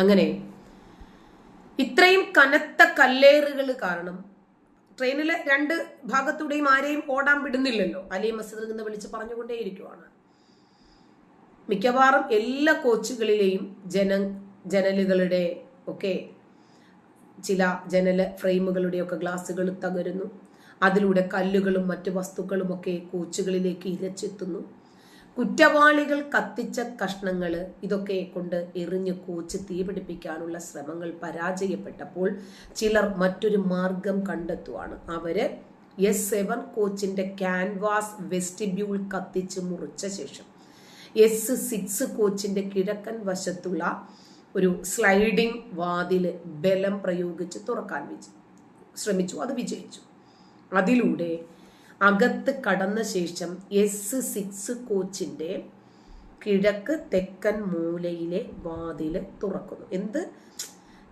അങ്ങനെ. ഇത്രയും കനത്ത കല്ലേറുകൾ കാരണം ട്രെയിനിലെ രണ്ട് ഭാഗത്തൂടെയും ആരെയും ഓടാൻ വിടുന്നില്ലല്ലോ. അലി മസ്ജിദിൽ നിന്ന് വിളിച്ച് പറഞ്ഞുകൊണ്ടേയിരിക്കുവാണ്. മിക്കവാറും എല്ലാ കോച്ചുകളിലെയും ജന ജനലുകളുടെ ഒക്കെ ചില ജനല ഫ്രെയിമുകളുടെയൊക്കെ ഗ്ലാസ്സുകൾ തകരുന്നു. അതിലൂടെ കല്ലുകളും മറ്റു വസ്തുക്കളും ഒക്കെ കോച്ചുകളിലേക്ക് ഇരച്ചെത്തുന്നു. കുറ്റവാളികൾ കത്തിച്ച കഷ്ണങ്ങൾ ഇതൊക്കെ കൊണ്ട് എറിഞ്ഞ് കോച്ച് തീപിടിപ്പിക്കാനുള്ള ശ്രമങ്ങൾ പരാജയപ്പെട്ടപ്പോൾ ചിലർ മറ്റൊരു മാർഗം കണ്ടെത്തുവാണ്. അവർ എസ് സെവൻ കോച്ചിന്റെ ക്യാൻവാസ് വെസ്റ്റിബ്യൂൾ കത്തിച്ച് മുറിച്ച ശേഷം എസ് സിക്സ് കോച്ചിന്റെ കിഴക്കൻ വശത്തുള്ള ഒരു സ്ലൈഡിംഗ് വാതിൽ ബലം പ്രയോഗിച്ച് തുറക്കാൻ ശ്രമിച്ചു അത് വിജയിച്ചു. അതിലൂടെ അകത്ത് കടന്ന ശേഷം എസ് സിക്സ് കോച്ചിന്റെ കിഴക്ക് തെക്കൻ മൂലയിലെ വാതിൽ തുറക്കുന്നു. എന്ത്?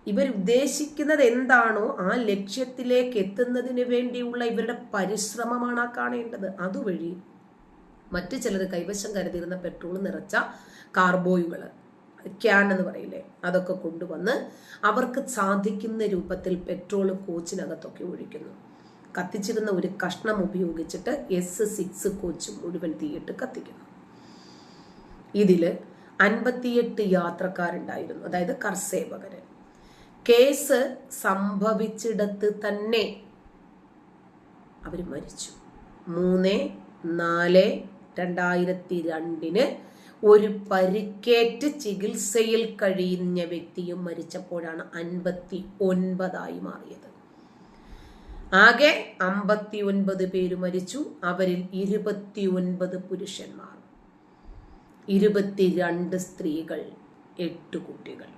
ഇവർ ഉദ്ദേശിക്കുന്നത് എന്താണോ ആ ലക്ഷ്യത്തിലേക്ക് എത്തുന്നതിന് വേണ്ടിയുള്ള ഇവരുടെ പരിശ്രമമാണ് ആ കാണേണ്ടത്. അതുവഴി മറ്റു ചിലർ കൈവശം കരുതിയിരുന്ന പെട്രോൾ നിറച്ച കാർബോയുകൾ ക്യാൻ എന്ന് പറയില്ലേ അതൊക്കെ കൊണ്ടുവന്ന് അവർക്ക് സാധിക്കുന്ന രൂപത്തിൽ പെട്രോൾ കോച്ചിനകത്തൊക്കെ ഒഴിക്കുന്നു. കത്തിച്ചിരുന്ന ഒരു കഷ്ണം ഉപയോഗിച്ചിട്ട് എസ് സിക്സ് കോച്ച് മുഴുവൻ തീയിട്ട് കത്തിക്കുന്നു. ഇതിൽ അൻപത്തിയെട്ട് യാത്രക്കാരുണ്ടായിരുന്നു. അതായത് കർസേവകര്. കേസ് സംഭവിച്ചിടത്ത് തന്നെ അവർ മരിച്ചു. മൂന്ന് നാല് രണ്ടായിരത്തി രണ്ടിന് ഒരു പരിക്കേറ്റ് ചികിത്സയിൽ കഴിയുന്ന വ്യക്തിയും മരിച്ചപ്പോഴാണ് അൻപത്തി ഒൻപതായി മാറിയത്. ആകെ അമ്പത്തി ഒൻപത് പേര് മരിച്ചു. അവരിൽ ഇരുപത്തി ഒൻപത് പുരുഷന്മാർ. ഇരുപത്തിരണ്ട് സ്ത്രീകൾ എട്ട് കുട്ടികൾ.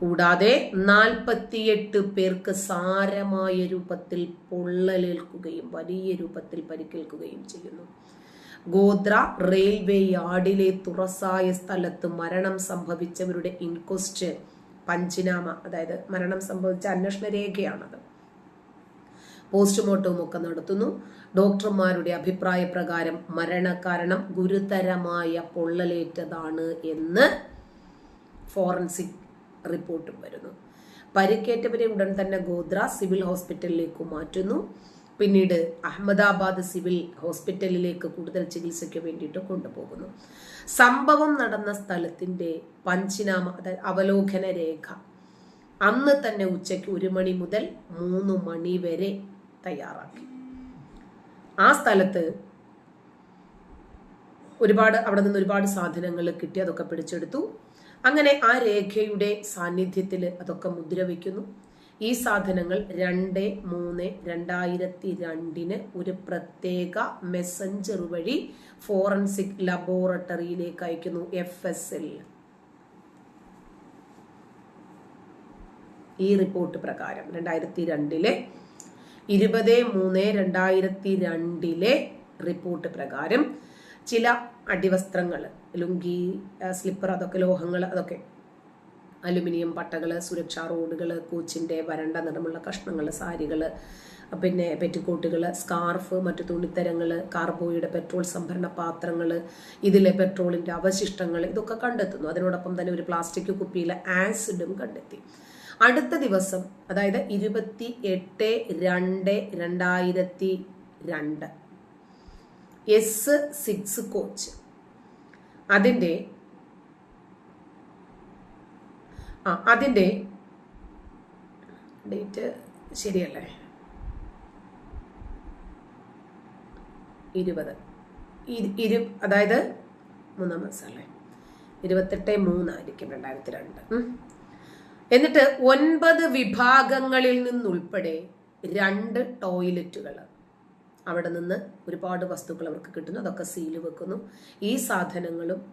കൂടാതെ നാൽപ്പത്തിയെട്ട് പേർക്ക് സാരമായ രൂപത്തിൽ പൊള്ളലേൽക്കുകയും വലിയ രൂപത്തിൽ പരിക്കേൽക്കുകയും ചെയ്യുന്നു. ഗോത്ര റെയിൽവേ യാർഡിലെ തുറസായ സ്ഥലത്ത് മരണം സംഭവിച്ചവരുടെ ഇൻക്വസ്റ്റ് പഞ്ചിനാമ അതായത് മരണം സംഭവിച്ച അന്വേഷണ രേഖയാണത്. പോസ്റ്റ്മോർട്ടവും ഒക്കെ നടത്തുന്നു. ഡോക്ടർമാരുടെ അഭിപ്രായ പ്രകാരം മരണകാരണം ഗുരുതരമായ പൊള്ളലേറ്റതാണ് എന്ന് ഫോറൻസിക് റിപ്പോർട്ടും വരുന്നു. പരിക്കേറ്റവരെ ഉടൻ തന്നെ ഗോദ്ര സിവിൽ ഹോസ്പിറ്റലിലേക്ക് മാറ്റുന്നു. പിന്നീട് അഹമ്മദാബാദ് സിവിൽ ഹോസ്പിറ്റലിലേക്ക് കൂടുതൽ ചികിത്സയ്ക്ക് വേണ്ടിയിട്ട് കൊണ്ടുപോകുന്നു. സംഭവം നടന്ന സ്ഥലത്തിന്റെ പഞ്ചിനാമ അവലോകന രേഖ അന്ന് തന്നെ ഉച്ചയ്ക്ക് ഒരു മണി മുതൽ മൂന്ന് മണി വരെ തയ്യാറാക്കി. ആ സ്ഥലത്ത് ഒരുപാട് അവിടെ നിന്ന് ഒരുപാട് സാധനങ്ങൾ കിട്ടി അതൊക്കെ പിടിച്ചെടുത്തു. അങ്ങനെ ആ രേഖയുടെ സാന്നിധ്യത്തിൽ അതൊക്കെ മുദ്ര വയ്ക്കുന്നു ഈ സാധനങ്ങൾ രണ്ട് മൂന്ന് രണ്ടായിരത്തി രണ്ടിന് ഒരു പ്രത്യേക മെസ്സഞ്ചർ വഴി ഫോറൻസിക് ലബോറട്ടറിയിലേക്ക് അയക്കുന്നു എഫ് എസ് എൽ ഈ റിപ്പോർട്ട് പ്രകാരം രണ്ടായിരത്തി രണ്ടിലെ ഇരുപത് മൂന്ന് രണ്ടായിരത്തി രണ്ടിലെ റിപ്പോർട്ട് പ്രകാരം ചില അടിവസ്ത്രങ്ങൾ ലുങ്കി സ്ലിപ്പർ അതൊക്കെ ലോഹങ്ങൾ അതൊക്കെ അലുമിനിയം പട്ടകൾ സുരക്ഷാ റോഡുകൾ കോച്ചിന്റെ വരണ്ട നിറമുള്ള കഷ്ണങ്ങൾ സാരികൾ പിന്നെ പെറ്റിക്കോട്ടുകൾ സ്കാർഫ് മറ്റു തുണിത്തരങ്ങൾ കാർബോയുടെ പെട്രോൾ സംഭരണ പാത്രങ്ങൾ ഇതിലെ പെട്രോളിന്റെ അവശിഷ്ടങ്ങൾ ഇതൊക്കെ കണ്ടെത്തുന്നു. അതിനോടൊപ്പം തന്നെ ഒരു പ്ലാസ്റ്റിക് കുപ്പിയിലെ ആസിഡും കണ്ടെത്തി. അടുത്ത ദിവസം അതായത് ഇരുപത്തി എട്ട് രണ്ട് രണ്ടായിരത്തി രണ്ട്. എസ് സിക്സ് കോച്ച് അതിന്റെ ആ അതിന്റെ ഡേറ്റ് ശരിയല്ലേ? ഇരുപത്. ഇരു- അതായത് മൂന്നാം മാസമല്ലേ ഇരുപത്തെട്ട് മൂന്നായിരിക്കും രണ്ടായിരത്തി രണ്ട്. എന്നിട്ട് ഒൻപത് വിഭാഗങ്ങളിൽ നിന്നുൾപ്പെടെ രണ്ട് ടോയ്ലറ്റുകൾ അവിടെ നിന്ന് ഒരുപാട് വസ്തുക്കൾ അവർക്ക് കിട്ടുന്നു. അതൊക്കെ സീൽ വെക്കുന്നു. ഈ സാധനങ്ങളും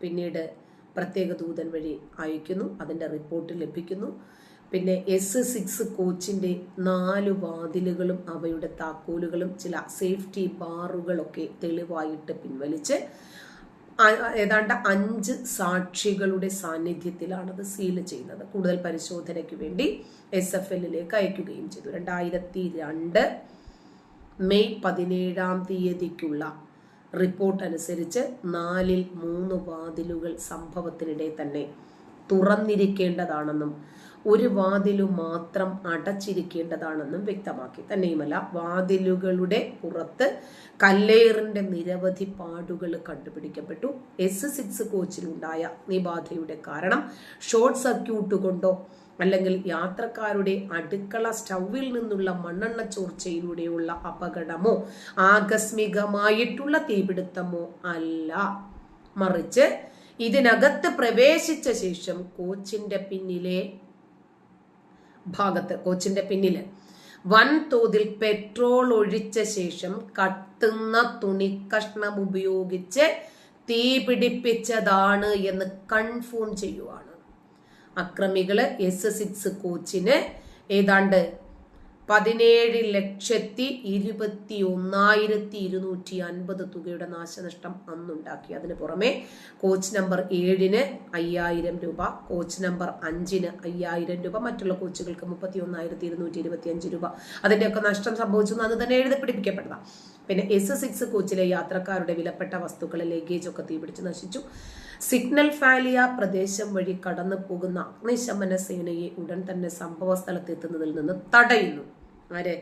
പിന്നീട് പ്രത്യേക ദൂതൻ വഴി അയക്കുന്നു. അതിന്റെ റിപ്പോർട്ട് ലഭിക്കുന്നു. പിന്നെ എസ് സിക്സ് കോച്ചിന്റെ നാല് വാതിലുകളും അവയുടെ താക്കോലുകളും ചില സേഫ്റ്റി ബാറുകളൊക്കെ തെളിവായിട്ട് പിൻവലിച്ച് ഏതാണ്ട് അഞ്ച് സാക്ഷികളുടെ സാന്നിധ്യത്തിലാണത് സീൽ ചെയ്യുന്നത്. കൂടുതൽ പരിശോധനയ്ക്ക് വേണ്ടി എസ് എഫ് എല്ലിലേക്ക് അയക്കുകയും ചെയ്തു. രണ്ടായിരത്തി രണ്ട് മെയ് പതിനേഴാം തീയതിക്കുള്ള റിപ്പോർട്ട് അനുസരിച്ച് നാലിൽ മൂന്ന് വാതിലുകൾ സംഭവത്തിനിടെ തന്നെ തുറന്നിരിക്കേണ്ടതാണെന്നും ഒരു വാതിലു മാത്രം അടച്ചിരിക്കേണ്ടതാണെന്നും വ്യക്തമാക്കി. തന്നെയുമല്ല വാതിലുകളുടെ പുറത്ത് കല്ലേറിന്റെ നിരവധി പാടുകൾ കണ്ടുപിടിക്കപ്പെട്ടു. എസ് സിക്സ് കോച്ചിലുണ്ടായ നിബാധയുടെ കാരണം ഷോർട്ട് സർക്യൂട്ട് കൊണ്ടോ അല്ലെങ്കിൽ യാത്രക്കാരുടെ അടുക്കള സ്റ്റൗവിൽ നിന്നുള്ള മണ്ണെണ്ണ ചോർച്ചയിലൂടെയുള്ള അപകടമോ ആകസ്മികമായിട്ടുള്ള തീപിടുത്തമോ അല്ല. മറിച്ച് ഇതിനകത്ത് പ്രവേശിച്ച ശേഷം കോച്ചിന്റെ പിന്നിലെ ഭാഗത്ത് കോച്ചിന്റെ പിന്നിൽ. വൻതോതിൽ പെട്രോൾ ഒഴിച്ച ശേഷം കത്തുന്ന കഷ്ണം ഉപയോഗിച്ച് തീ പിടിപ്പിച്ചതാണ് എന്ന് കൺഫേം ചെയ്യുവാണ്. അക്രമികൾ എസ് സിക്സ് കോച്ചിന് ഏതാണ്ട് പതിനേഴ് ലക്ഷത്തി ഇരുപത്തി ഒന്നായിരത്തി ഇരുന്നൂറ്റി അൻപത് തുകയുടെ നാശനഷ്ടം അന്നുണ്ടാക്കി. അതിന് പുറമെ കോച്ച് നമ്പർ ഏഴിന് അയ്യായിരം രൂപ കോച്ച് നമ്പർ അഞ്ചിന് അയ്യായിരം രൂപ മറ്റുള്ള കോച്ചുകൾക്ക് മുപ്പത്തി ഒന്നായിരത്തി ഇരുന്നൂറ്റി ഇരുപത്തി അഞ്ച് രൂപ. അതിന്റെയൊക്കെ നഷ്ടം സംഭവിച്ചു അന്ന് തന്നെ എഴുതി പിടിപ്പിക്കപ്പെട്ടതാണ് പിന്നെ എസ് സിക്സ് കോച്ചിലെ യാത്രക്കാരുടെ വിലപ്പെട്ട വസ്തുക്കളെ ലഗേജ് ഒക്കെ തീപിടിച്ച് നശിച്ചു. സിഗ്നൽ ഫാലിയ പ്രദേശം വഴി കടന്നു പോകുന്ന അഗ്നിശമന സേനയെ ഉടൻ തന്നെ സംഭവ സ്ഥലത്തെത്തുന്നതിൽ നിന്ന് തടയുന്നു. ആര്?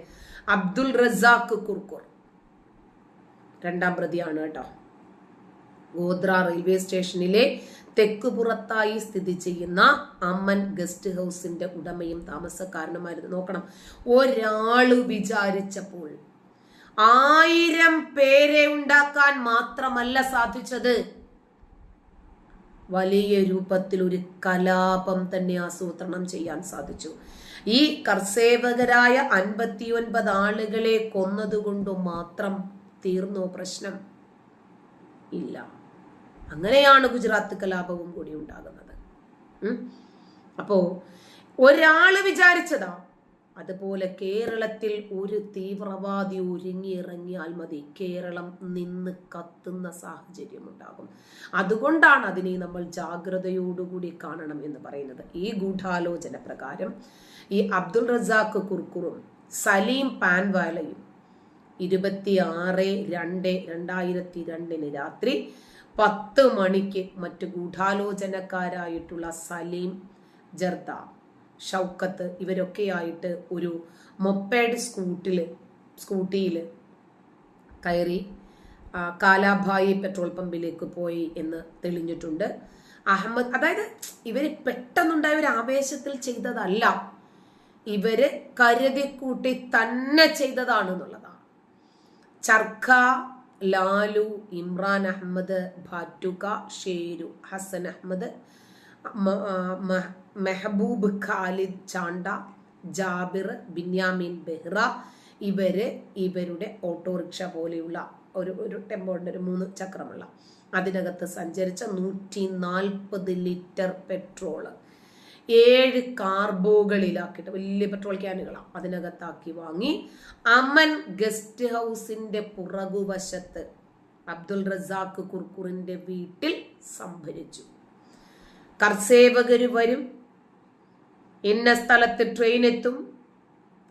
അബ്ദുൽ റസാഖ് കുർക്കൂർ. രണ്ടാം പ്രതിയാണ് കേട്ടോ. ഗോദ്ര റെയിൽവേ സ്റ്റേഷനിലെ തെക്കുപുറത്തായി സ്ഥിതി ചെയ്യുന്ന അമ്മൻ ഗസ്റ്റ് ഹൗസിന്റെ ഉടമയും താമസക്കാരനുമായിരുന്നു. നോക്കണം. ഒരാൾ വിചാരിച്ചപ്പോൾ ആയിരം പേരെ ഉണ്ടാക്കാൻ മാത്രമല്ല സാധിച്ചത്. വലിയ രൂപത്തിൽ ഒരു കലാപം തന്നെ ആസൂത്രണം ചെയ്യാൻ സാധിച്ചു. ഈ കർസേവകരായ അൻപത്തിയൊൻപത് ആളുകളെ കൊന്നതുകൊണ്ട് മാത്രം തീർന്നു പ്രശ്നം? ഇല്ല. അങ്ങനെയാണ് ഗുജറാത്ത് കലാപവും കൂടി ഉണ്ടാകുന്നത്. അപ്പോ ഒരാൾ വിചാരിച്ചതാ അതുപോലെ കേരളത്തിൽ ഒരു തീവ്രവാദി ഒരുങ്ങിയിറങ്ങിയാൽ മതി കേരളം നിന്ന് കത്തുന്ന സാഹചര്യം ഉണ്ടാകും. അതുകൊണ്ടാണ് അതിനെ നമ്മൾ ജാഗ്രതയോടുകൂടി കാണണം എന്ന് പറയുന്നത്. ഈ ഗൂഢാലോചന പ്രകാരം ഈ അബ്ദുൾ റസാഖ് കുർക്കുറും സലീം പാൻവാലയും ഇരുപത്തി ആറ് രണ്ട് രണ്ടായിരത്തി രണ്ടിന് രാത്രി പത്ത് മണിക്ക് മറ്റ് ഗൂഢാലോചനക്കാരായിട്ടുള്ള സലീം ജർദ ഷൗക്കത്ത് ഇവരൊക്കെ ആയിട്ട് ഒരു മൊപ്പേഡ് സ്കൂട്ടിൽ സ്കൂട്ടിയിൽ കയറി കാലാഭായി പെട്രോൾ പമ്പിലേക്ക് പോയി എന്ന് തെളിഞ്ഞിട്ടുണ്ട്. അഹമ്മദ് അതായത് ഇവർ പെട്ടെന്നുണ്ടായ ഒരു ആവേശത്തിൽ ചെയ്തതല്ല. ഇവർ കരുതി കൂട്ടി തന്നെ ചെയ്തതാണ് എന്നുള്ളതാണ് ചർക്ക ലാലു ഇമ്രാൻ അഹമ്മദ് ഭാറ്റുക ഷേരു ഹസൻ അഹമ്മദ് മെഹബൂബ് ഖാലിദ് ചാണ്ട ജാബിർ ബിന്യാമിൻ ബെഹ്റ ഇവർ ഇവരുടെ ഓട്ടോറിക്ഷ പോലെയുള്ള ഒരു ഒരു ടെമ്പോണ്ട് ഒരു മൂന്ന് ചക്രമുള്ള അതിനകത്ത് സഞ്ചരിച്ച നൂറ്റി നാൽപ്പത് ലിറ്റർ പെട്രോൾ. ഏഴ് കാർബോകളിലാക്കിയിട്ട് വലിയ പെട്രോൾ ക്യാനുകളാണ് അതിനകത്താക്കി വാങ്ങി. അമൻ ഗസ്റ്റ് ഹൗസിന്റെ പുറകുവശത്ത് അബ്ദുൾ റസാഖ് കുർക്കുറിന്റെ വീട്ടിൽ സംഭരിച്ചു. കർസേവകർ വരും ഇന്ന സ്ഥലത്ത് ട്രെയിൻ എത്തും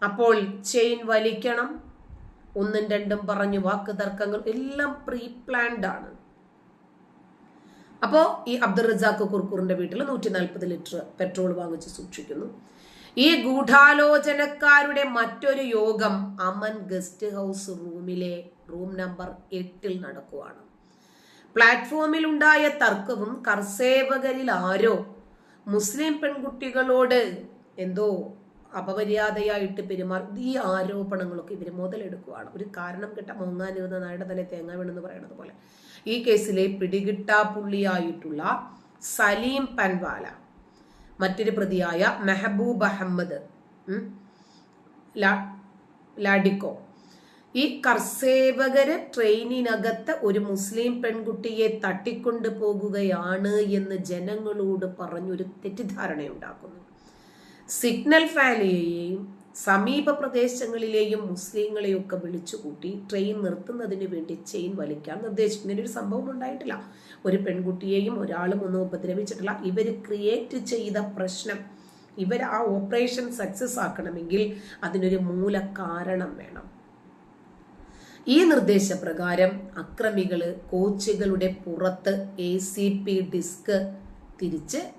അപ്പോൾ ചെയിൻ വലിക്കണം ഒന്നും രണ്ടും പറഞ്ഞു വാക്ക് തർക്കങ്ങൾ എല്ലാം പ്രീ പ്ലാൻഡ് ആണ്. അപ്പോൾ ഈ അബ്ദുൾ റസാഖ് കുർക്കൂറിന്റെ വീട്ടിൽ നൂറ്റി നാൽപ്പത് ലിറ്റർ പെട്രോൾ വാങ്ങിച്ച് സൂക്ഷിക്കുന്നു. ഈ ഗൂഢാലോചനക്കാരുടെ മറ്റൊരു യോഗം അമൻ ഗസ്റ്റ് ഹൗസ് റൂമിലെ റൂം നമ്പർ എട്ടിൽ നടക്കുവാണ്. പ്ലാറ്റ്ഫോമിൽ ഉണ്ടായ തർക്കവും കർസേവകരിൽ ആരോ മുസ്ലിം പെൺകുട്ടികളോട് എന്തോ അപമര്യാദയായിട്ട് പെരുമാറി ഈ ആരോപണങ്ങളൊക്കെ ഇവർ മുതലെടുക്കുകയാണ് ഒരു കാരണം കിട്ട മുങ്ങാനിരുന്ന നായുടെ തല തേങ്ങ വീണെന്ന് പറയുന്നത് പോലെ. ഈ കേസിലെ പിടികിട്ടാപ്പുള്ളിയായിട്ടുള്ള സലീം പൻവാല മറ്റൊരു പ്രതിയായ മെഹബൂബ് അഹമ്മദ് ലാഡിക്കോ. ഈ കർസേവകര് ട്രെയിനിനകത്ത് ഒരു മുസ്ലിം പെൺകുട്ടിയെ തട്ടിക്കൊണ്ടു പോകുകയാണ് എന്ന് ജനങ്ങളോട് പറഞ്ഞൊരു തെറ്റിദ്ധാരണയുണ്ടാക്കുന്നു. സിഗ്നൽ ഫാനിലെയും സമീപ പ്രദേശങ്ങളിലെയും മുസ്ലിങ്ങളെയൊക്കെ വിളിച്ചുകൂട്ടി ട്രെയിൻ നിർത്തുന്നതിന് വേണ്ടി ചെയിൻ വലിക്കാൻ നിർദ്ദേശിച്ചു. ഇങ്ങനെ ഒരു സംഭവം ഉണ്ടായിട്ടില്ല. ഒരു പെൺകുട്ടിയെയും ഒരാളും ഒന്നും ഉപദ്രവിച്ചിട്ടില്ല. ഇവർ ക്രിയേറ്റ് ചെയ്ത പ്രശ്നം ഇവർ ആ ഓപ്പറേഷൻ സക്സസ് ആക്കണമെങ്കിൽ അതിനൊരു മൂല കാരണം വേണം. ഈ നിർദ്ദേശപ്രകാരം അക്രമികൾ കോച്ചുകളുടെ പുറത്ത് എ സി പി ഡിസ്ക് തിരിച്ച്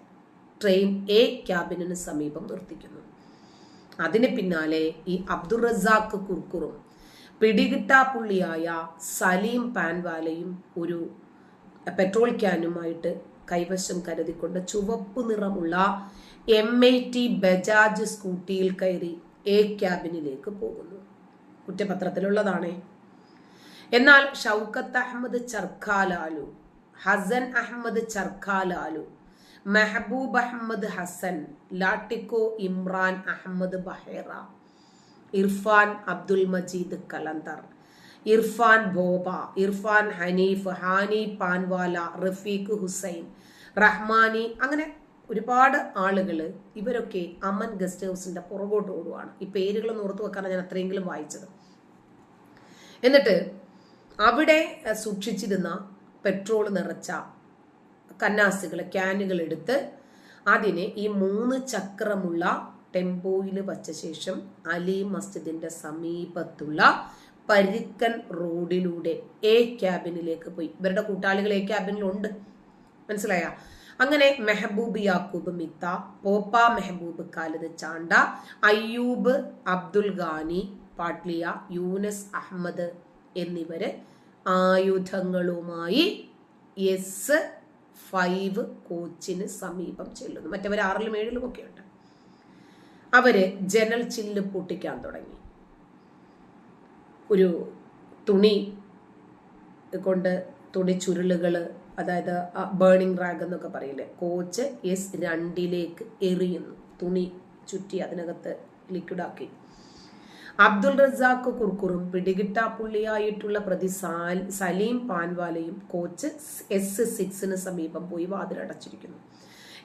ട്രെയിൻ എ ക്യാബിനു സമീപം നിർത്തിക്കുന്നു. അതിന് പിന്നാലെ ഈ അബ്ദുൾ റസാഖ് കുർക്കുറും പിടികിട്ടാപ്പുള്ളിയായ സലീം പാൻവാലയും ഒരു പെട്രോൾ ക്യാനുമായിട്ട് കൈവശം കരുതിക്കൊണ്ട് ചുവപ്പ് നിറമുള്ള എം ഐ ടി ബജാജ് സ്കൂട്ടിയിൽ കയറി എ ക്യാബിനിലേക്ക് പോകുന്നു. കുറ്റപത്രത്തിലുള്ളതാണേ. എന്നാൽ ഷൗക്കത്ത് അഹമ്മദ് ചർക്കാലാലു ഹസൻ അഹമ്മദ് ചർഖാലാലു മെഹബൂബ് അഹമ്മദ് ഹസൻ ലാട്ടിക്കോ ഇമ്രാൻ അഹമ്മദ് ബഹേറ ഇർഫാൻ അബ്ദുൽ മജീദ് കലന്തർ ഇർഫാൻ ബോബ ഇർഫാൻ ഹനീഫ് ഹാനി പാൻവാല റഫീഖ് ഹുസൈൻ റഹ്മാനി അങ്ങനെ ഒരുപാട് ആളുകൾ ഇവരൊക്കെ അമൻ ഗസ്റ്റ് ഹൗസിന്റെ പുറകോട്ട് ഓടുവാണ്. ഈ പേരുകളൊന്നും ഓർത്തു വെക്കാനാണ് ഞാൻ അത്രയെങ്കിലും വായിച്ചത്. എന്നിട്ട് അവിടെ സൂക്ഷിച്ചിരുന്ന പെട്രോൾ നിറച്ച കന്നാസുകൾ ക്യാനുകൾ എടുത്ത് അതിനെ ഈ മൂന്ന് ചക്രമുള്ള ടെമ്പോയിൽ വച്ച ശേഷം അലി മസ്ജിദിന്റെ സമീപത്തുള്ള പരുക്കൻ റോഡിലൂടെ എ ക്യാബിനിലേക്ക് പോയി. ഇവരുടെ കൂട്ടാളികൾ എ ക്യാബിനിലുണ്ട്. മനസ്സിലായ? അങ്ങനെ മെഹബൂബ് യാക്കൂബ് മിത്ത പോപ്പ മെഹബൂബ് ഖാലിദ് ചാണ്ട അയ്യൂബ് അബ്ദുൽ ഖാനി പാട്ലിയ യൂനസ് അഹമ്മദ് എന്നിവര് ആയുധങ്ങളുമായി എസ് ഫൈവ് കോച്ചിന് സമീപം ചെല്ലുന്നു. മറ്റവർ ആറിലും ഏഴിലും ഒക്കെ ഉണ്ട്. അവർ ജനൽ ചില്ല് പൊട്ടിക്കാൻ തുടങ്ങി. ഒരു തുണി കൊണ്ട് തുണി ചുരുളുകൾ അതായത് ബേണിംഗ് റാഗ് എന്നൊക്കെ പറയില്ലേ കോച്ച് എസ് രണ്ടിലേക്ക് എറിയുന്നു. തുണി ചുറ്റി അതിനകത്ത് ലിക്വിഡാക്കി. അബ്ദുൾ റസാഖ് കുർക്കുറും പിടികിട്ടാപ്പുള്ളിയായിട്ടുള്ള പ്രതി സലീം പാൻവാലയും കോച്ച് എസ് സിക്സിന് സമീപം പോയി വാതിലടച്ചിരിക്കുന്നു.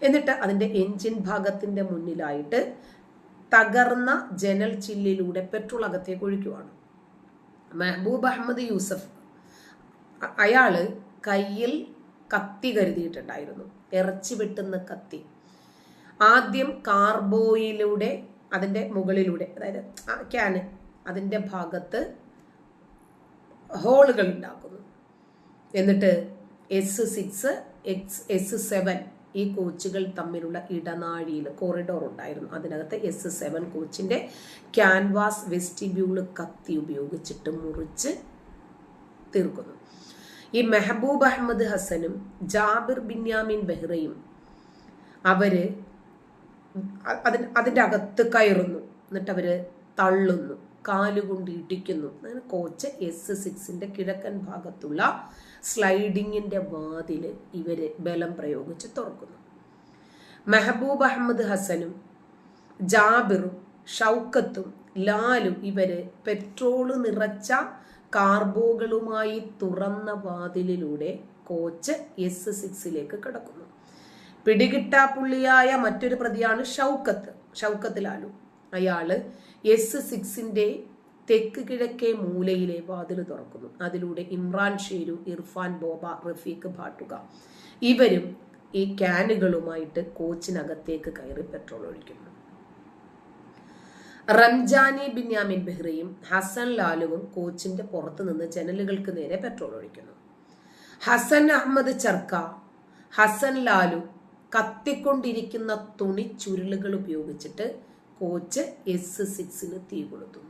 എന്നിട്ട് അതിന്റെ എൻജിൻ ഭാഗത്തിന്റെ മുന്നിലായിട്ട് തകർന്ന ജനൽ ചില്ലിലൂടെ പെട്രോൾ അകത്തേക്ക് ഒഴിക്കുവാണ് മെഹബൂബ് അഹമ്മദ് യൂസഫ് അയാൾ കയ്യിൽ കത്തി കരുതിയിട്ടുണ്ടായിരുന്നു. ഇറച്ചി വെട്ടുന്ന കത്തി. ആദ്യം കാർബോയിലൂടെ അതിന്റെ മുകളിലൂടെ അതായത് ക്യാന് അതിന്റെ ഭാഗത്ത് ഹോളുകൾ ഉണ്ടാക്കുന്നു. എന്നിട്ട് S six X S seven ഈ കോച്ചുകൾ തമ്മിലുള്ള ഇടനാഴിയിൽ കോറിഡോർ ഉണ്ടായിരുന്നു. അതിനകത്ത് എസ് സെവൻ കോച്ചിന്റെ ക്യാൻവാസ് വെസ്റ്റിബ്യൂൾ കത്തി ഉപയോഗിച്ചിട്ട് മുറിച്ച് തീർക്കുന്നു. ഈ മെഹബൂബ് അഹമ്മദ് ഹസനും ജാബിർ ബിന്യാമിൻ ബെഹ്റയും അവർ അതിന് അതിന്റെ അകത്ത് കയറുന്നു. എന്നിട്ട് അവർ തള്ളുന്നു. കാലുകൊണ്ട് ഇടിക്കുന്നു. കോച്ച് എസ് സിക്സിന്റെ കിഴക്കൻ ഭാഗത്തുള്ള സ്ലൈഡിങ്ങിന്റെ വാതിൽ ഇവർ ബലം പ്രയോഗിച്ച് തുറക്കുന്നു. മെഹബൂബ് അഹമ്മദ് ഹസനും ജാബിറും ഷൗക്കത്തും ലാലും ഇവർ പെട്രോൾ നിറച്ച കാർബോകളുമായി തുറന്ന വാതിലിലൂടെ കോച്ച് എസ് സിക്സിലേക്ക് കിടക്കുന്നു. പിടികിട്ടാപ്പുള്ളിയായ മറ്റൊരു പ്രതിയാണ് ഷൗക്കത്ത്. ഷൗക്കത്ത് ലാലു. അയാൾ എസ് സിക്സിന്റെ തെക്ക് കിഴക്കേ മൂലയിലെ വാതിൽ തുറക്കുന്നു. അതിലൂടെ ഇമ്രാൻ ഷേരു ഇർഫാൻ ബോബ റഫീഖ് ഭാട്ടുക. ഇവരും ഈ ക്യാനുകളുമായിട്ട് കോച്ചിനകത്തേക്ക് കയറി പെട്രോൾ ഒഴിക്കുന്നു. റംജാനി ബിന്യാമിൻ ബെഹ്റയും ഹസൻ ലാലുവും കോച്ചിന്റെ പുറത്തു നിന്ന് ജനലുകൾക്ക് നേരെ പെട്രോൾ ഒഴിക്കുന്നു. ഹസൻ അഹമ്മദ് ചർക്ക ഹസൻ ലാലു കത്തിക്കൊണ്ടിരിക്കുന്ന തുണി ചുരുളുകൾ ഉപയോഗിച്ചിട്ട് കോച്ച് എസ് സിക്സിന് തീ കൊളുത്തുന്നു.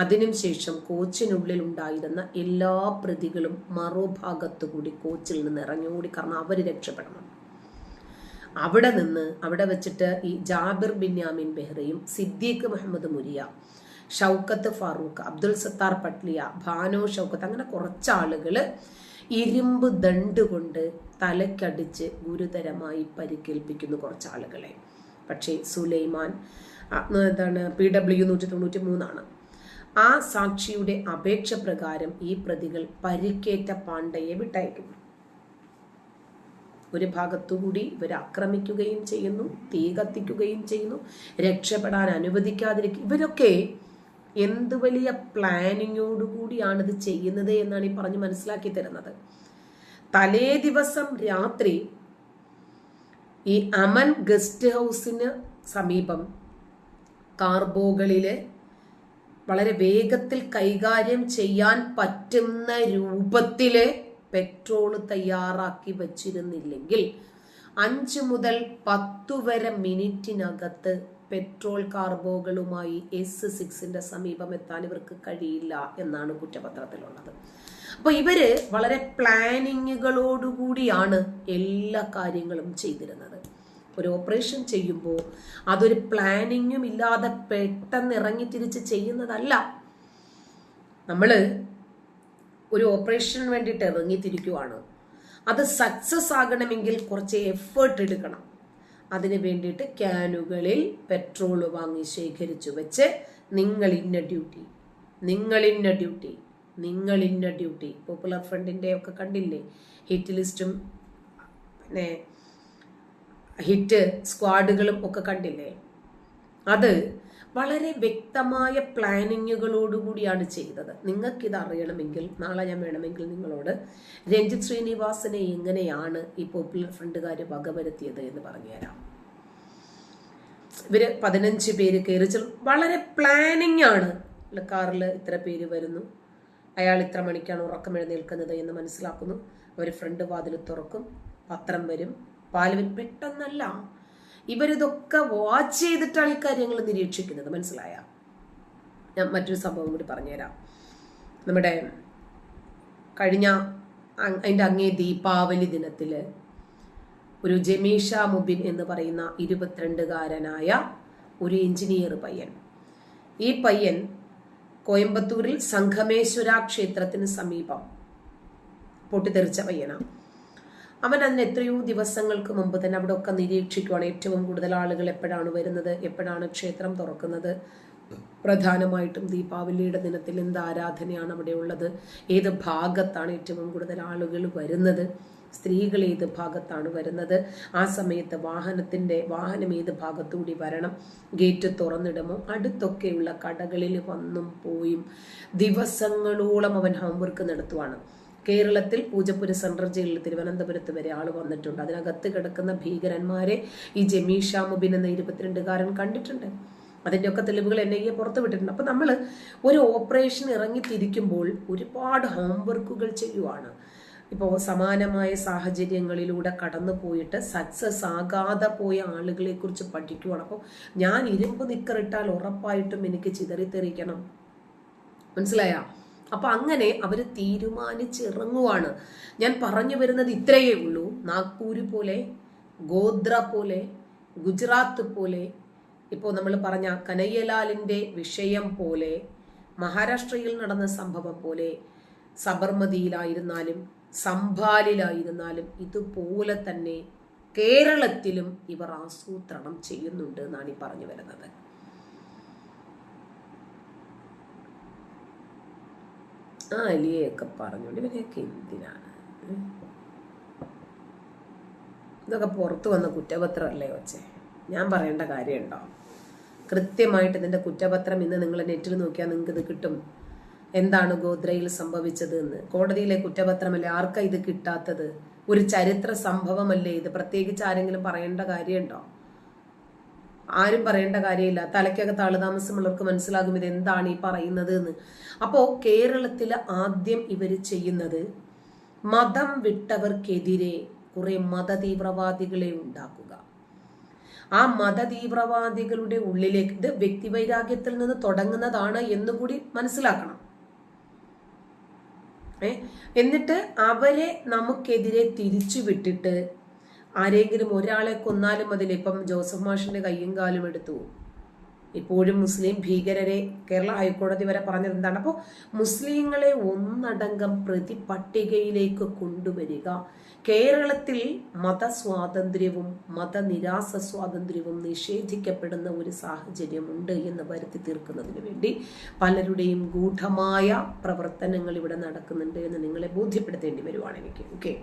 അതിനും ശേഷം കോച്ചിനുള്ളിൽ ഉണ്ടായിരുന്ന എല്ലാ പ്രതികളും മറുഭാഗത്തു കൂടി കോച്ചിൽ നിന്ന് ഇറങ്ങിയോടി കാരണം അവർ രക്ഷപ്പെടണം. അവിടെ നിന്ന് അവിടെ വെച്ചിട്ട് ഈ ജാബിർ ബിന്യാമിൻ ബെഹ്റയും സിദ്ദീഖ് മുഹമ്മദ് മുരിയ ഷൗക്കത്ത് ഫാറൂഖ് അബ്ദുൽ സത്താർ പട്ലിയ ഭാനോ ഷൗക്കത്ത് അങ്ങനെ കുറച്ചാളുകൾ ഇരുമ്പ് ദണ്ട് കൊണ്ട് തലക്കടിച്ച് ഗുരുതരമായി പരിക്കേൽപ്പിക്കുന്നു കുറച്ച് ആളുകളെ പക്ഷേ സുലൈമാൻ എന്താണ് പി ഡബ്ല്യു നൂറ്റി തൊണ്ണൂറ്റി മൂന്നാണ് ആ സാക്ഷിയുടെ അപേക്ഷ പ്രകാരം ഈ പ്രതികൾ പരിക്കേറ്റ പാണ്ഡയെ വിട്ടയക്കുന്നു. ഒരു ഭാഗത്തുകൂടി ഇവർ ആക്രമിക്കുകയും ചെയ്യുന്നു തീ കത്തിക്കുകയും ചെയ്യുന്നു രക്ഷപ്പെടാൻ അനുവദിക്കാതിരിക്കും ഇവരൊക്കെ എന്ത് വലിയ പ്ലാനിങ്ങോടുകൂടിയാണ് ഇത് ചെയ്യുന്നത് എന്നാണ് ഈ പറഞ്ഞ് മനസ്സിലാക്കി തരുന്നത്. തലേ ദിവസം രാത്രി ഈ അമൻ ഗസ്റ്റ് ഹൗസിന് സമീപം കാർബോകളിലെ വളരെ വേഗത്തിൽ കൈകാര്യം ചെയ്യാൻ പറ്റുന്ന രൂപത്തിൽ പെട്രോൾ തയ്യാറാക്കി വച്ചിരുന്നില്ലെങ്കിൽ അഞ്ച് മുതൽ പത്തു വരെ മിനിറ്റിനകത്ത് പെട്രോൾ കാർബോകളുമായി എസ് സിക്സിന്റെ സമീപം എത്താൻ ഇവർക്ക് കഴിയില്ല എന്നാണ് കുറ്റപത്രത്തിലുള്ളത്. അപ്പോൾ ഇവർ വളരെ പ്ലാനിങ്ങുകളോടുകൂടിയാണ് എല്ലാ കാര്യങ്ങളും ചെയ്തിരുന്നത്. ഒരു ഓപ്പറേഷൻ ചെയ്യുമ്പോൾ അതൊരു പ്ലാനിങ്ങും ഇല്ലാതെ പെട്ടെന്ന് ഇറങ്ങി തിരിച്ച് ചെയ്യുന്നതല്ല. നമ്മൾ ഒരു ഓപ്പറേഷന് വേണ്ടിയിട്ട് ഇറങ്ങിത്തിരിക്കുവാണ് അത് സക്സസ് ആകണമെങ്കിൽ കുറച്ച് എഫേർട്ട് എടുക്കണം. അതിന് വേണ്ടിയിട്ട് ക്യാനുകളിൽ പെട്രോൾ വാങ്ങി ശേഖരിച്ചു വെച്ച് നിങ്ങൾ ഇന്ന ഡ്യൂട്ടി നിങ്ങൾ ഇന്ന ഡ്യൂട്ടി നിങ്ങൾ ഇന്ന ഡ്യൂട്ടി പോപ്പുലർ ഫ്രണ്ടിന്റെ ഒക്കെ കണ്ടില്ലേ? ഹിറ്റ് ലിസ്റ്റും പിന്നെ ഹിറ്റ് സ്ക്വാഡുകളും ഒക്കെ കണ്ടില്ലേ? അത് വളരെ വ്യക്തമായ പ്ലാനിങ്ങുകളോടുകൂടിയാണ് ചെയ്തത്. നിങ്ങൾക്കിത് അറിയണമെങ്കിൽ നാളെ ഞാൻ വേണമെങ്കിൽ നിങ്ങളോട് രഞ്ജിത് ശ്രീനിവാസനെ എങ്ങനെയാണ് ഈ പോപ്പുലർ ഫ്രണ്ടുകാർ വകവരുത്തിയത് എന്ന് പറഞ്ഞുതരാം ഇവർ പതിനഞ്ച് പേര് കയറി വളരെ പ്ലാനിങ് ആണ്. കാറിൽ ഇത്ര പേര് വരുന്നു. അയാൾ ഇത്ര മണിക്കാണ് ഉറക്കം എഴുന്നേൽക്കുന്നത് എന്ന് മനസ്സിലാക്കുന്നു. അവർ ഫ്രണ്ട് വാതിൽ തുറക്കും പത്രം വരും. പാലുവിൽ പെട്ടെന്നല്ല ഇവരിതൊക്കെ വാച്ച് ചെയ്തിട്ടാണ് ഈ കാര്യങ്ങൾ നിരീക്ഷിക്കുന്നത്. മനസ്സിലായ? ഞാൻ മറ്റൊരു സംഭവം കൂടി പറഞ്ഞുതരാം. നമ്മുടെ കഴിഞ്ഞ അതിന്റെ അങ്ങേ ദീപാവലി ദിനത്തിൽ ഒരു ജമീഷ മുബിൻ എന്ന് പറയുന്ന ഇരുപത്തിരണ്ടുകാരനായ ഒരു എഞ്ചിനീയർ പയ്യൻ. ഈ പയ്യൻ കോയമ്പത്തൂരിൽ സംഘമേശ്വര ക്ഷേത്രത്തിന് സമീപം. പൊട്ടിത്തെറിച്ച പയ്യനാണ്. അവൻ അതിന് എത്രയോ ദിവസങ്ങൾക്ക് മുമ്പ് തന്നെ അവിടെ ഒക്കെ നിരീക്ഷിക്കുവാണ്. ഏറ്റവും കൂടുതൽ ആളുകൾ എപ്പോഴാണ് വരുന്നത്? എപ്പോഴാണ് ക്ഷേത്രം തുറക്കുന്നത്? പ്രധാനമായിട്ടും ദീപാവലിയുടെ ദിനത്തിൽ എന്ത് ആരാധനയാണ് അവിടെ ഉള്ളത്? ഏത് ഭാഗത്താണ് ഏറ്റവും കൂടുതൽ ആളുകൾ വരുന്നത്? സ്ത്രീകൾ ഏത് ഭാഗത്താണ് വരുന്നത്? ആ സമയത്ത് വാഹനത്തിന്റെ വാഹനം ഏത് ഭാഗത്തുകൂടി വരണം? ഗേറ്റ് തുറന്നിടുമോ? അടുത്തൊക്കെയുള്ള കടകളിൽ വന്നും പോയും. ദിവസങ്ങളോളം അവൻ ഹോംവർക്ക് നടത്തുവാണ്. കേരളത്തിൽ പൂജപ്പുര സെൻട്രൽ ജയിലിൽ തിരുവനന്തപുരത്ത് വരെ ആൾ വന്നിട്ടുണ്ട്. അതിനകത്ത് കിടക്കുന്ന ഭീകരന്മാരെ ഈ ജമീഷ മുബിൻ എന്ന ഇരുപത്തിരണ്ടുകാരൻ കണ്ടിട്ടുണ്ട്. അതിന്റെയൊക്കെ തെളിവുകൾ എൻ ഐ എ പുറത്തു വിട്ടിട്ടുണ്ട്. അപ്പം നമ്മൾ ഒരു ഓപ്പറേഷൻ ഇറങ്ങി തിരിക്കുമ്പോൾ ഒരുപാട് ഹോംവർക്കുകൾ ചെയ്യുവാണ്. ഇപ്പോൾ സമാനമായ സാഹചര്യങ്ങളിലൂടെ കടന്നു പോയിട്ട് സക്സസ് ആകാതെ പോയ ആളുകളെ കുറിച്ച് പഠിക്കുവാണ്. അപ്പോൾ ഞാൻ ഇരുമ്പ് നിക്കറിട്ടാൽ ഉറപ്പായിട്ടും എനിക്ക് ചിതറിത്തെറിക്കണം. മനസ്സിലായോ? അപ്പൊ അങ്ങനെ അവർ തീരുമാനിച്ചിറങ്ങുവാണ് ഞാൻ പറഞ്ഞു വരുന്നത് ഇത്രയേ ഉള്ളൂ. നാഗ്പൂര് പോലെ ഗോദ്ര പോലെ ഗുജറാത്ത് പോലെ ഇപ്പോൾ നമ്മൾ പറഞ്ഞ കനയ്യലാലിന്റെ വിഷയം പോലെ മഹാരാഷ്ട്രയിൽ നടന്ന സംഭവം പോലെ സബർമതിയിലായിരുന്നാലും സംഭാലിലായിരുന്നാലും ഇതുപോലെ തന്നെ കേരളത്തിലും ഇവർ ആസൂത്രണം ചെയ്യുന്നുണ്ട് എന്നാണ് ഈ പറഞ്ഞു വരുന്നത്. ആ അലിയൊക്കെ പറഞ്ഞോണ്ട് ഇവനെയൊക്കെ എന്തിനാണ്? ഇതൊക്കെ പുറത്തു വന്ന കുറ്റപത്രമല്ലേ വച്ചേ ഞാൻ പറയേണ്ട കാര്യമുണ്ടോ? കൃത്യമായിട്ട് ഇതിന്റെ കുറ്റപത്രം ഇന്ന് നിങ്ങൾ നെറ്റിൽ നോക്കിയാൽ നിങ്ങൾക്ക് ഇത് കിട്ടും. എന്താണ് ഗോദ്രയിൽ സംഭവിച്ചത് എന്ന് കോടതിയിലെ കുറ്റപത്രമല്ലേ? ആർക്കാ ഇത് കിട്ടാത്തത്? ഒരു ചരിത്ര സംഭവമല്ലേ ഇത്? പ്രത്യേകിച്ച് ആരെങ്കിലും പറയേണ്ട കാര്യമുണ്ടോ? ആരും പറയേണ്ട കാര്യമില്ല. തലയ്ക്കകത്ത് ആളുതാമസമുള്ളവർക്ക് മനസ്സിലാകും ഇത് എന്താണ് ഈ പറയുന്നത് എന്ന് അപ്പോൾ കേരളത്തിൽ ആദ്യം ഇവർ ചെയ്യുന്നത് മതം വിട്ടവർക്കെതിരെ കുറെ മതതീവ്രവാദികളെ ഉണ്ടാക്കുക. ആ മതതീവ്രവാദികളുടെ ഉള്ളിലേക്ക് ഇത് വ്യക്തിവൈരാഗ്യത്തിൽ നിന്ന് തുടങ്ങുന്നതാണ് എന്നുകൂടി മനസ്സിലാക്കണം. എന്നിട്ട് അവരെ നമുക്കെതിരെ തിരിച്ചു വിട്ടിട്ട് ആരെങ്കിലും ഒരാളെ കൊന്നാലും അതിൽ ഇപ്പം ജോസഫ് മാഷിന്റെ കയ്യും കാലും എടുത്തു. ഇപ്പോഴും മുസ്ലിം ഭീകരരെ കേരള ഹൈക്കോടതി വരെ പറഞ്ഞത് എന്താണ് അപ്പോൾ മുസ്ലിങ്ങളെ ഒന്നടങ്കം പ്രതി പട്ടികയിലേക്ക് കൊണ്ടുവരിക. കേരളത്തിൽ മതസ്വാതന്ത്ര്യവും മതനിരാസ സ്വാതന്ത്ര്യവും നിഷേധിക്കപ്പെടുന്ന ഒരു സാഹചര്യമുണ്ട് എന്ന് വരുത്തി തീർക്കുന്നതിന് വേണ്ടി പലരുടെയും ഗൂഢമായ പ്രവർത്തനങ്ങൾ ഇവിടെ നടക്കുന്നുണ്ട് എന്ന് നിങ്ങളെ ബോധ്യപ്പെടുത്തേണ്ടി വരുവാണ് എനിക്ക്. ഓക്കെ